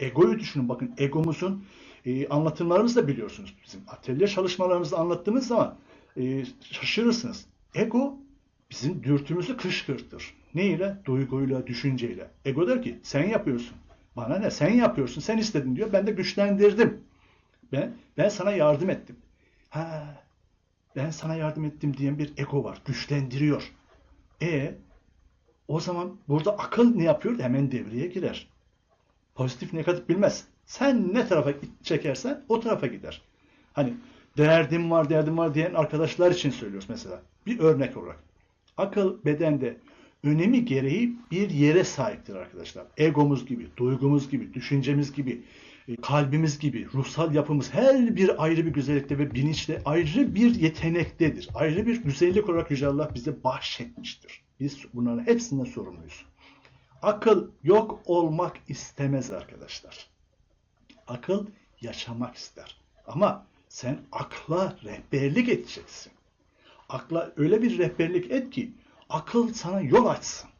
Egoyu düşünün bakın egomuzun e, anlatımlarımızı da biliyorsunuz. Bizim atölye çalışmalarımızda anlattığımız zaman e, şaşırırsınız. Ego bizim dürtümüzü kışkırtır. Ne ile? Duyguyla, düşünceyle. Ego der ki sen yapıyorsun. Bana ne? Sen yapıyorsun. Sen istedin diyor. Ben de güçlendirdim. Ben ben sana yardım ettim. Ha, ben sana yardım ettim diyen bir ego var. Güçlendiriyor. E o zaman burada akıl ne yapıyor? Hemen devreye girer. Pozitif negatif bilmez. Sen ne tarafa çekersen o tarafa gider. Hani derdim var derdim var diyen arkadaşlar için söylüyoruz mesela. Bir örnek olarak. Akıl bedende önemi gereği bir yere sahiptir arkadaşlar. Egomuz gibi, duygumuz gibi, düşüncemiz gibi, e, kalbimiz gibi, ruhsal yapımız her bir ayrı bir güzellikte ve bilinçte ayrı bir yetenektedir. Ayrı bir güzellik olarak Yüce Allah bize bahşetmiştir. Biz bunların hepsinden sorumluyuz. Akıl yok olmak istemez arkadaşlar. Akıl yaşamak ister. Ama sen akla rehberlik edeceksin. Akla öyle bir rehberlik et ki akıl sana yol açsın.